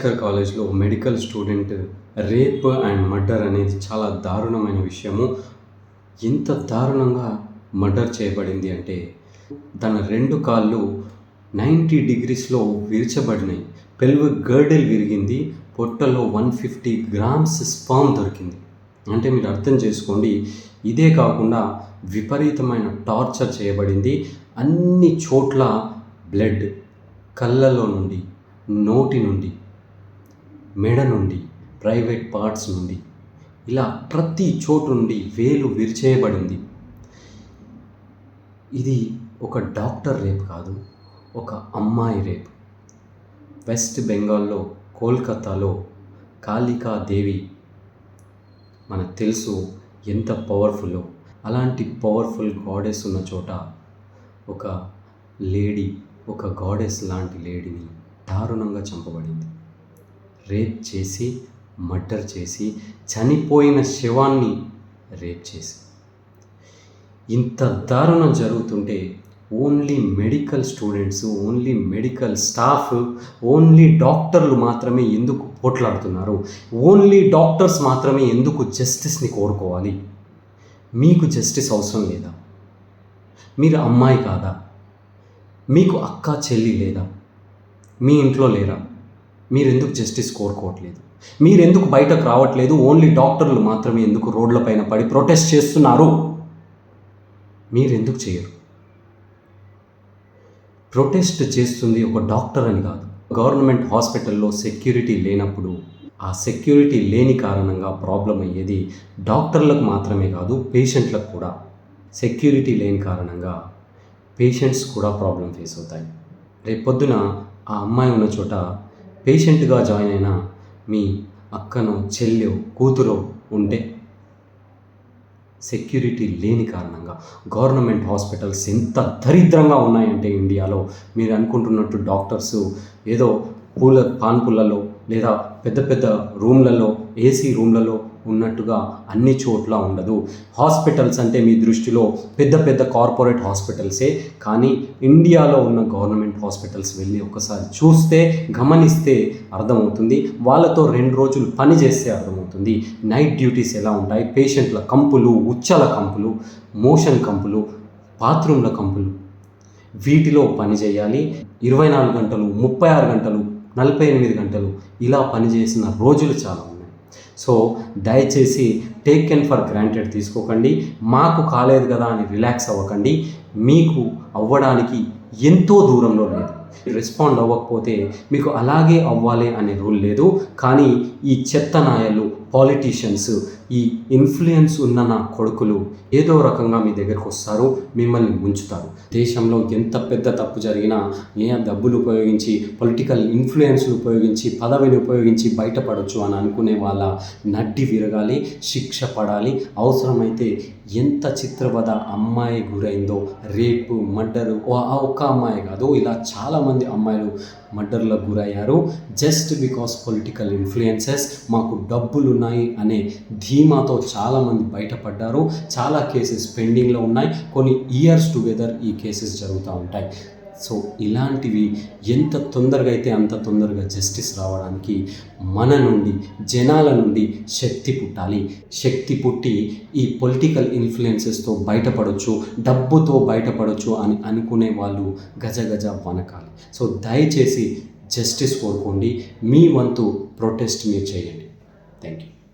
రాజశేఖర్ కాలేజ్లో medical student rape and murder అనేది చాలా దారుణమైన విషయము. ఎంత దారుణంగా మర్డర్ చేయబడింది అంటే తన రెండు కాళ్ళు నైంటీ డిగ్రీస్లో విరచబడినాయి. పెల్విక్ గర్డెల్ విరిగింది. పొట్టలో వన్ ఫిఫ్టీ గ్రామ్స్ స్పామ్ దొరికింది. అంటే మీరు అర్థం చేసుకోండి ఇదే కాకుండా విపరీతమైన టార్చర్ చేయబడింది. అన్ని చోట్ల బ్లడ్ కళ్ళలో నుండి నోటి నుండి మెడ నుండి ప్రైవేట్ పార్ట్స్ నుండి ఇలా ప్రతి చోటు నుండి వేలు విరిచేయబడింది. ఇది ఒక డాక్టర్ రేప్ కాదు ఒక అమ్మాయి రేప్. వెస్ట్ బెంగాల్లో కోల్కతాలో కాళికా దేవి మనకు తెలుసు ఎంత పవర్ఫుల్లో అలాంటి పవర్ఫుల్ గాడెస్ ఉన్న చోట ఒక లేడీ ఒక గాడెస్ లాంటి లేడీని దారుణంగా చంపబడింది. రేప్ చేసి మర్డర్ చేసి చనిపోయిన శవాన్ని రేప్ చేసి. ఇంత దారుణం జరుగుతుంటే only medical students only medical staff only డాక్టర్లు మాత్రమే ఎందుకు పోట్లాడుతున్నారు? ఓన్లీ డాక్టర్స్ మాత్రమే ఎందుకు జస్టిస్ని కోరుకోవాలి? మీకు జస్టిస్ అవసరం లేదా? మీరు అమ్మాయి కాదా? మీకు అక్క చెల్లి లేదా? మీ ఇంట్లో లేరా? మీరెందుకు జస్టిస్ కోరుకోవట్లేదు? మీరెందుకు బయటకు రావట్లేదు? ఓన్లీ డాక్టర్లు మాత్రమే ఎందుకు రోడ్లపైన పడి ప్రొటెస్ట్ చేస్తున్నారు? మీరు ఎందుకు చేయరు? ప్రొటెస్ట్ చేస్తుంది ఒక డాక్టర్ అని కాదు. గవర్నమెంట్ హాస్పిటల్లో సెక్యూరిటీ లేనప్పుడు ఆ సెక్యూరిటీ లేని కారణంగా ప్రాబ్లం అయ్యేది డాక్టర్లకు మాత్రమే కాదు పేషెంట్లకు కూడా. సెక్యూరిటీ లేని కారణంగా పేషెంట్స్ కూడా ప్రాబ్లం ఫేస్ అవుతాయి. రేపొద్దున ఆ అమ్మాయి ఉన్న చోట పేషెంట్గా జాయిన్ అయిన మీ అక్కనో చెల్లో కూతురో ఉంటే సెక్యూరిటీ లేని కారణంగా గవర్నమెంట్ హాస్పిటల్స్ ఎంత దరిద్రంగా ఉన్నాయంటే ఇండియాలో. మీరు అనుకుంటున్నట్టు డాక్టర్స్ ఏదో పూల పాన్పులలో లేదా పెద్ద పెద్ద రూమ్లలో ఏసీ రూమ్లలో ఉన్నట్టుగా అన్ని చోట్ల ఉండదు. హాస్పిటల్స్ అంటే మీ దృష్టిలో పెద్ద పెద్ద కార్పొరేట్ హాస్పిటల్సే కానీ ఇండియాలో ఉన్న గవర్నమెంట్ హాస్పిటల్స్ వెళ్ళి ఒకసారి చూస్తే గమనిస్తే అర్థమవుతుంది. వాళ్ళతో రెండు రోజులు పని చేస్తే అర్థమవుతుంది. నైట్ డ్యూటీస్ ఎలా ఉంటాయి? పేషెంట్ల కంపులు ఉచ్చల కంపులు మోషన్ కంపులు బాత్రూమ్ల కంపులు. వీటిలో పని చేయాలి. ఇరవై నాలుగు గంటలు ముప్పై ఆరు గంటలు నలభై ఎనిమిది గంటలు ఇలా పనిచేసిన రోజులు చాలా ఉన్నాయి. సో దయచేసి టేకెన్ ఫర్ గ్రాంటెడ్ తీసుకోకండి. మాకు కాలేదు కదా అని రిలాక్స్ అవ్వకండి. మీకు అవ్వడానికి ఎంతో దూరంలో లేదు. రెస్పాండ్ అవ్వకపోతే మీకు అలాగే అవ్వాలి అనే రూల్ లేదు. కానీ ఈ చెత్త నాయలు పాలిటీషియన్స్ ఈ ఇన్ఫ్లుయెన్స్ ఉన్న నా కొడుకులు ఏదో రకంగా మీ దగ్గరకు వస్తారు మిమ్మల్ని ముంచుతారు. దేశంలో ఎంత పెద్ద తప్పు జరిగినా ఏ డబ్బులు ఉపయోగించి పొలిటికల్ ఇన్ఫ్లుయెన్స్లు ఉపయోగించి పదవిని ఉపయోగించి బయటపడవచ్చు అని అనుకునే వాళ్ళ నడ్డి విరగాలి శిక్ష పడాలి. అవసరమైతే ఎంత చిత్రవద అమ్మాయి గురైందో రేపు మర్డరు ఒక అమ్మాయి కాదు ఇలా చాలా చాలామంది అమ్మాయిలు మర్డర్లకు గురయ్యారు. జస్ట్ బికాస్ పొలిటికల్ ఇన్ఫ్లుయెన్సెస్ మాకు డబ్బులు ఉన్నాయి అనే ధీమాతో చాలామంది బయటపడ్డారు. చాలా కేసెస్ పెండింగ్లో ఉన్నాయి. కొన్ని ఇయర్స్ టుగెదర్ ఈ కేసెస్ జరుగుతూ ఉంటాయి. సో ఇలాంటివి ఎంత తొందరగా అయితే అంత తొందరగా జస్టిస్ రావడానికి మన నుండి జనాల నుండి శక్తి పుట్టాలి. శక్తి పుట్టి ఈ పొలిటికల్ ఇన్ఫ్లుయెన్సెస్తో బయటపడవచ్చు డబ్బుతో బయటపడవచ్చు అని అనుకునే వాళ్ళు గజ గజ వనకాలి. సో దయచేసి జస్టిస్ కోరుకోండి. మీ వంతు ప్రొటెస్ట్ మీరు చేయండి. Thank you